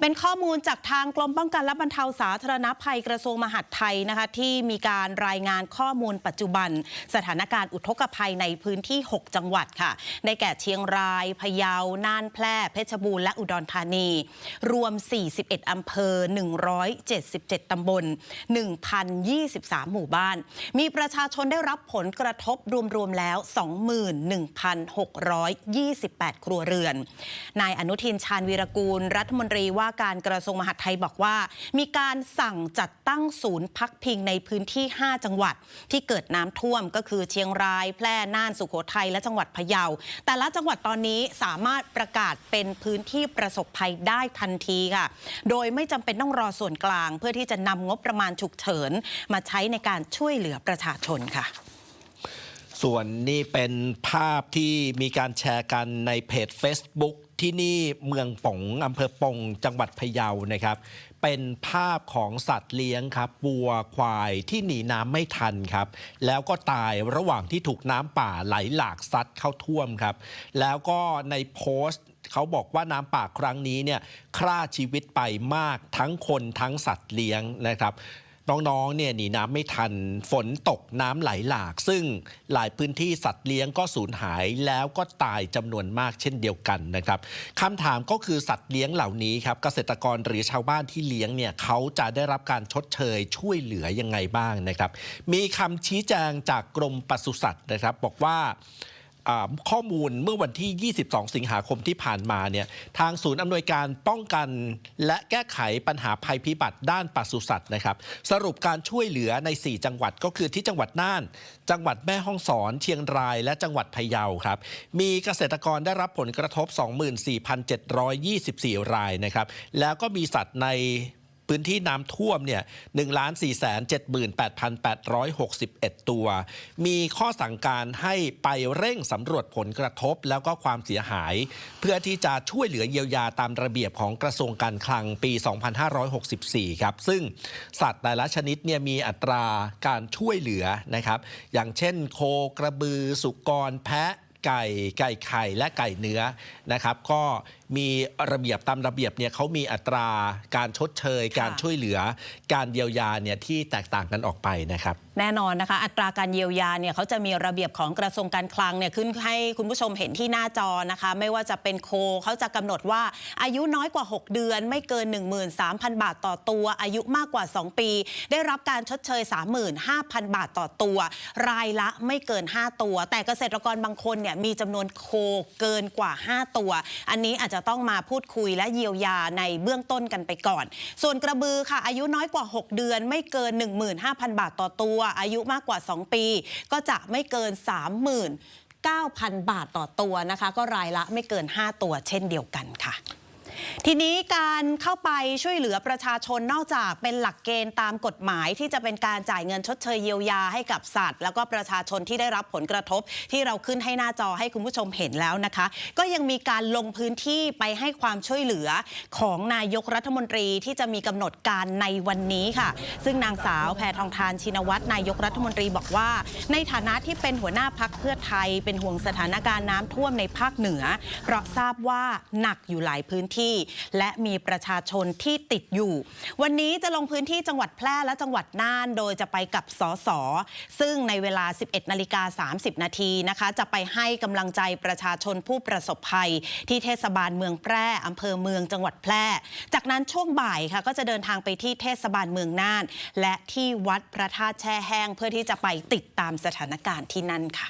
เป็นข้อมูลจากทางกรมป้องกันและบรรเทาสาธารณภัยกระทรวงมหาดไทยนะคะที่มีการรายงานข้อมูลปัจจุบัน สถานการณ์อุทกภัยในพื้นที่ 6 จังหวัดค่ะ ได้แก่เชียงราย พะเยา น่านแพร่ เพชรบูรณ์และอุดรธานี รวม 41 อำเภอ 177 ตำบล 1,023 หมู่บ้าน มีประชาชนได้รับผลกระทบรวมๆแล้ว 21,628 ครัวเรือน นายอนุทินชาญวีรกูลรัฐมนตรีว่าการกระทรวงมหาดไทยบอกว่า มีการสั่งจัดตั้งศูนย์พักพิงในพื้นที่ 5 จังหวัด ที่เกิดน้ำท่วมก็คือเชียงราย แพร่น่านสุโขทัยและจังหวัดพะเยา แต่ละจังหวัดตอนนี้สามารถประกาศเป็นพื้นที่ประสบภัยได้ทันทีค่ะ โดยไม่จำเป็นต้องรอส่วนกลาง เพื่อที่จะนำงบประมาณฉุกเฉิน มาใช้ในการช่วยเหลือประชาชนค่ะส่วนนี่เป็นภาพที่มีการแชร์กันในเพจ Facebook ที่นี่เมืองปงอำเภอปงจังหวัดพะเยานะครับ เป็นภาพของสัตว์เลี้ยงครับวัวควายที่หนีน้ำไม่ทันครับ แล้วก็ตายระหว่างที่ถูกน้ำป่าไหลหลากซัดเข้าท่วมครับ แล้วก็ในโพสต์เขาบอกว่าน้ำป่าครั้งนี้เนี่ยฆ่าชีวิตไปมากทั้งคนทั้งสัตว์เลี้ยงนะครับ น้องๆ เนี่ยหนีน้ำไม่ทัน ฝนตกน้ำไหลหลาก ซึ่งหลายพื้นที่สัตว์เลี้ยงก็สูญหายแล้วก็ตายจำนวนมากเช่นเดียวกันนะครับคำถามก็คือสัตว์เลี้ยงเหล่านี้ครับเกษตรกรหรือชาวบ้านที่เลี้ยงเนี่ยเขาจะได้รับการชดเชยช่วยเหลือยังไงบ้างนะครับ มีคำชี้แจงจากกรมปศุสัตว์นะครับ บอกว่าอ่า ข้อมูลเมื่อวันที่ 22 สิงหาคมที่ผ่านมาเนี่ยทางศูนย์อำนวยการป้องกัน และแก้ไขปัญหาภัยพิบัติด้านปศุสัตว์นะครับ สรุปการช่วยเหลือใน 4 จังหวัดก็คือที่จังหวัดน่าน จังหวัดแม่ฮ่องสอน เชียงราย และจังหวัดพะเยาครับ มีเกษตรกรได้รับผลกระทบ 24,724 รายนะครับแล้วก็มีสัตว์ใน พื้นที่น้ำท่วมเนี่ย1 4 7 8 8 6 1ตัว มีข้อสั่งการให้ไปเร่งสำรวจผลกระทบแล้วก็ความเสียหาย เพื่อที่จะช่วยเหลือเยียวยาตามระเบียบของกระทรวงการคลังปี 2564 ครับ ซึ่งสัตว์แต่ละชนิดเนี่ยมีอัตราการช่วยเหลือนะครับ อย่างเช่นโคกระบือ สุกร แพะไก่ ไก่ไข่ และไก่เนื้อนะครับ ก็ มีระเบียบตามระเบียบเนี่ยเขามีอัตราการชดเชย การช่วยเหลือ การเยียวยาเนี่ยที่แตกต่างกันออกไปนะครับ แน่นอนนะคะ อัตราการเยียวยาเนี่ยเขาจะมีระเบียบของกระทรวงการคลังเนี่ยขึ้นให้คุณผู้ชมเห็นที่หน้าจอนะคะ ไม่ว่าจะเป็นโคเขาจะกำหนดว่าอายุน้อยกว่า 6 เดือน ไม่เกิน 13,000 บาทต่อตัว อายุมากกว่า 2 ปี ได้รับการชดเชย 35,000 บาทต่อตัว รายละไม่เกิน 5 ตัว แต่เกษตรกรบางคนเนี่ยมีจำนวนโคเกินกว่า 5 ตัว อันนี้อาจจะต้องมาพูดคุยและเยียวยาในเบื้องต้นกันไปก่อน ส่วนกระบือค่ะอายุน้อยกว่า 6 เดือนไม่เกิน 15,000 บาทต่อตัว อายุมากกว่า 2 ปี ก็จะไม่เกิน 30,000 9,000 บาทต่อตัวนะคะ ก็รายละไม่เกิน 5 ตัวเช่นเดียวกันค่ะ ทีนี้การเข้าไปช่วยเหลือประชาชนนอกจากเป็นหลักเกณฑ์ตามกฎหมาย ที่จะเป็นการจ่ายเงินชดเชยเยียวยาให้กับสัตว์ แล้วก็ประชาชนที่ได้รับผลกระทบ ที่เราขึ้นให้หน้าจอให้คุณผู้ชมเห็นแล้วนะคะ ก็ยังมีการลงพื้นที่ไปให้ความช่วยเหลือของนายกรัฐมนตรีที่จะมีกำหนดการในวันนี้ค่ะ ซึ่งนางสาวแพทองทานชินวัตรนายกรัฐมนตรีบอกว่า ในฐานะที่เป็นหัวหน้าพักเพื่อไทย เป็นห่วงสถานการณ์น้ำท่วมในภาคเหนือ เพราะทราบว่าหนักอยู่หลายพื้นที่ที่ และมีประชาชนที่ติดอยู่ วันนี้จะลงพื้นที่จังหวัดแพร่และจังหวัดน่าน โดยจะไปกับสสซึ่งในเวลา 11นาฬิกา30 นาทีนะคะ จะไปให้กำลังใจประชาชนผู้ประสบภัย ที่เทศบาลเมืองแพร่อำเภอเมืองจังหวัดแพร่ จากนั้นช่วงบ่ายค่ะก็จะเดินทางไปที่เทศบาลเมืองน่าน และที่วัดพระธาตุแช่แห้ง เพื่อที่จะไปติดตามสถานการณ์ที่นั่นค่ะ